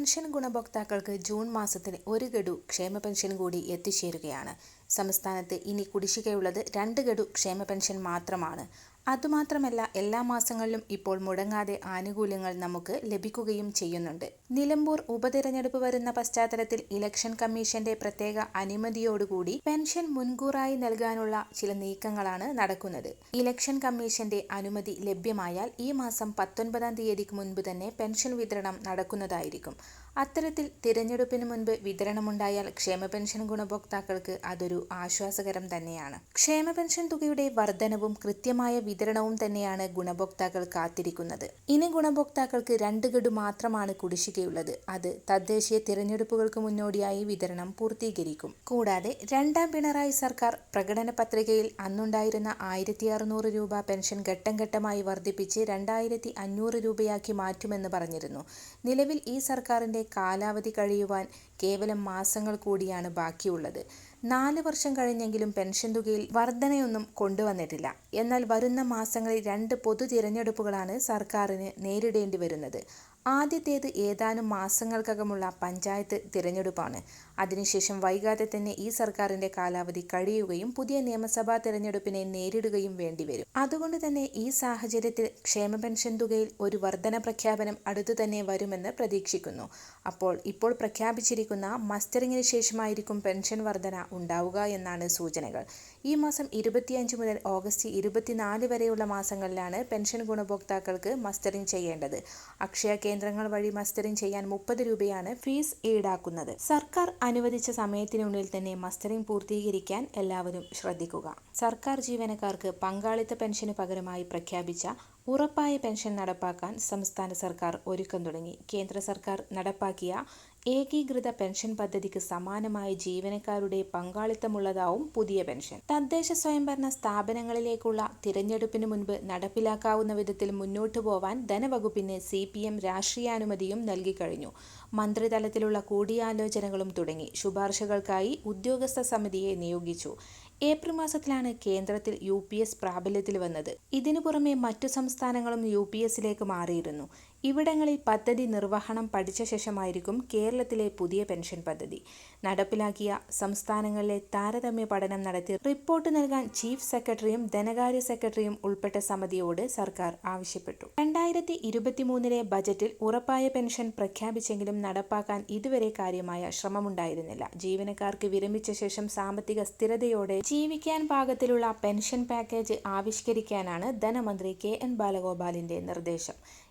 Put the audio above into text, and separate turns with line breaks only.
pension ഗുണഭോക്താക്കൾക്ക് June മാസത്തിന് ഒരു ഗഡു ക്ഷേമ പെൻഷൻ കൂടി എത്തിച്ചേരുകയാണ് സംസ്ഥാനത്ത് ഇനി കുടിശ്ശികയുള്ളത് രണ്ട് ഗഡു ക്ഷേമ പെൻഷൻ മാത്രമാണ് അതുമാത്രമല്ല എല്ലാ മാസങ്ങളിലും ഇപ്പോൾ മുടങ്ങാതെ ആനുകൂല്യങ്ങൾ നമുക്ക് ലഭിക്കുകയും ചെയ്യുന്നുണ്ട് നിലമ്പൂർ ഉപതിരഞ്ഞെടുപ്പ് വരുന്ന പശ്ചാത്തലത്തിൽ ഇലക്ഷൻ കമ്മീഷന്റെ പ്രത്യേക അനുമതിയോടുകൂടി പെൻഷൻ മുൻകൂറായി നൽകാനുള്ള ചില നീക്കങ്ങളാണ് നടക്കുന്നത് ഇലക്ഷൻ കമ്മീഷന്റെ അനുമതി ലഭ്യമായാൽ ഈ മാസം പത്തൊൻപതാം തീയതിക്ക് മുൻപ് തന്നെ പെൻഷൻ വിതരണം നടക്കുന്നതായിരിക്കും അത്തരത്തിൽ തിരഞ്ഞെടുപ്പിന് മുൻപ് വിതരണമുണ്ടായാൽ ക്ഷേമ പെൻഷൻ ഗുണഭോക്താക്കൾക്ക് അതൊരു ആശ്വാസകരം തന്നെയാണ് ക്ഷേമ പെൻഷൻ തുകയുടെ വർധനവും കൃത്യമായ വിതരണവും തന്നെയാണ് ഗുണഭോക്താക്കൾ കാത്തിരിക്കുന്നത് ഇനി ഗുണഭോക്താക്കൾക്ക് രണ്ട് ഗഡു മാത്രമാണ് കുടിശ്ശികയുള്ളത് അത് തദ്ദേശീയ തിരഞ്ഞെടുപ്പുകൾക്ക് മുന്നോടിയായി വിതരണം പൂർത്തീകരിക്കും കൂടാതെ രണ്ടാം പിണറായി സർക്കാർ പ്രകടന പത്രികയിൽ അന്നുണ്ടായിരുന്ന ആയിരത്തി അറുന്നൂറ് രൂപ പെൻഷൻ ഘട്ടം ഘട്ടമായി വർദ്ധിപ്പിച്ച് രണ്ടായിരത്തി അഞ്ഞൂറ് രൂപയാക്കി മാറ്റുമെന്ന് പറഞ്ഞിരുന്നു നിലവിൽ ഈ സർക്കാരിന്റെ കാലാവധി കഴിയുവാൻ കേവലം മാസങ്ങൾ കൂടിയാണ് ബാക്കിയുള്ളത് നാല് വർഷം കഴിഞ്ഞെങ്കിലും പെൻഷൻ തുകയിൽ വർധനയൊന്നും കൊണ്ടുവന്നിട്ടില്ല എന്നാൽ വരുന്ന മാസങ്ങളിൽ രണ്ട് പൊതു തിരഞ്ഞെടുപ്പുകളാണ് സർക്കാരിന് നേരിടേണ്ടി വരുന്നത് ആദ്യത്തേത് ഏതാനും മാസങ്ങൾക്കകമുള്ള പഞ്ചായത്ത് തിരഞ്ഞെടുപ്പാണ് അതിനുശേഷം വൈകാതെ തന്നെ ഈ സർക്കാരിന്റെ കാലാവധി കഴിയുകയും പുതിയ നിയമസഭാ തിരഞ്ഞെടുപ്പിനെ നേരിടുകയും വേണ്ടിവരും അതുകൊണ്ട് തന്നെ ഈ സാഹചര്യത്തിൽ ക്ഷേമ പെൻഷൻ തുകയിൽ ഒരു വർധന പ്രഖ്യാപനം അടുത്തു തന്നെ വരുമെന്ന് പ്രതീക്ഷിക്കുന്നു അപ്പോൾ ഇപ്പോൾ പ്രഖ്യാപിച്ചിരിക്കുന്ന മസ്റ്ററിങ്ങിന് ശേഷമായിരിക്കും പെൻഷൻ വർധന ഉണ്ടാവുക എന്നാണ് സൂചനകൾ ഈ മാസം ഇരുപത്തിയഞ്ച് മുതൽ ഓഗസ്റ്റ് ഇരുപത്തിനാല് വരെയുള്ള മാസങ്ങളിലാണ് പെൻഷൻ ഗുണഭോക്താക്കൾക്ക് മസ്റ്ററിംഗ് ചെയ്യേണ്ടത് അക്ഷയ കേന്ദ്രങ്ങൾ വഴി മസ്റ്ററിംഗ് ചെയ്യാൻ മുപ്പത് രൂപയാണ് ഫീസ് ഈടാക്കുന്നത് സർക്കാർ അനുവദിച്ച സമയത്തിനുള്ളിൽ തന്നെ മസ്റ്ററിംഗ് പൂർത്തീകരിക്കാൻ എല്ലാവരും ശ്രദ്ധിക്കുക സർക്കാർ ജീവനക്കാർക്ക് പങ്കാളിത്ത പെൻഷന് പകരമായി പ്രഖ്യാപിച്ച ഉറപ്പായ പെൻഷൻ നടപ്പാക്കാൻ സംസ്ഥാന സർക്കാർ ഒരുക്കം തുടങ്ങി കേന്ദ്ര സർക്കാർ നടപ്പാക്കിയ ഏകീകൃത പെൻഷൻ പദ്ധതിക്ക് സമാനമായ ജീവനക്കാരുടെ പങ്കാളിത്തമുള്ളതാവും പുതിയ പെൻഷൻ തദ്ദേശ സ്വയംഭരണ സ്ഥാപനങ്ങളിലേക്കുള്ള തിരഞ്ഞെടുപ്പിന് മുൻപ് നടപ്പിലാക്കാവുന്ന വിധത്തിൽ മുന്നോട്ടു പോവാൻ ധനവകുപ്പിന് സി പി എം രാഷ്ട്രീയാനുമതിയും നൽകിക്കഴിഞ്ഞു മന്ത്രിതലത്തിലുള്ള കൂടിയാലോചനകളും തുടങ്ങി ശുപാർശകൾക്കായി ഉദ്യോഗസ്ഥ സമിതിയെ നിയോഗിച്ചു ഏപ്രിൽ മാസത്തിലാണ് കേന്ദ്രത്തിൽ യു പി എസ് പ്രാബല്യത്തിൽ വന്നത് ഇതിനു പുറമെ മറ്റു സംസ്ഥാനങ്ങളും യു പി എസിലേക്ക് മാറിയിരുന്നു ഇവിടങ്ങളിൽ പദ്ധതി നിർവഹണം പഠിച്ച ശേഷമായിരിക്കും കേരളത്തിലെ പുതിയ പെൻഷൻ പദ്ധതി നടപ്പിലാക്കിയ സംസ്ഥാനങ്ങളിലെ താരതമ്യ പഠനം നടത്തി റിപ്പോർട്ട് നൽകാൻ ചീഫ് സെക്രട്ടറിയും ധനകാര്യ സെക്രട്ടറിയും ഉൾപ്പെട്ട സമിതിയോട് സർക്കാർ ആവശ്യപ്പെട്ടു രണ്ടായിരത്തി ഇരുപത്തിമൂന്നിലെ ബജറ്റിൽ ഉറപ്പായ പെൻഷൻ പ്രഖ്യാപിച്ചെങ്കിലും നടപ്പാക്കാൻ ഇതുവരെ കാര്യമായ ശ്രമമുണ്ടായിരുന്നില്ല ജീവനക്കാർക്ക് വിരമിച്ച ശേഷം സാമ്പത്തിക സ്ഥിരതയോടെ ജീവിക്കാൻ പാകത്തിലുള്ള പെൻഷൻ പാക്കേജ് ആവിഷ്കരിക്കാനാണ് ധനമന്ത്രി കെ എൻ ബാലഗോപാലിന്റെ നിർദ്ദേശം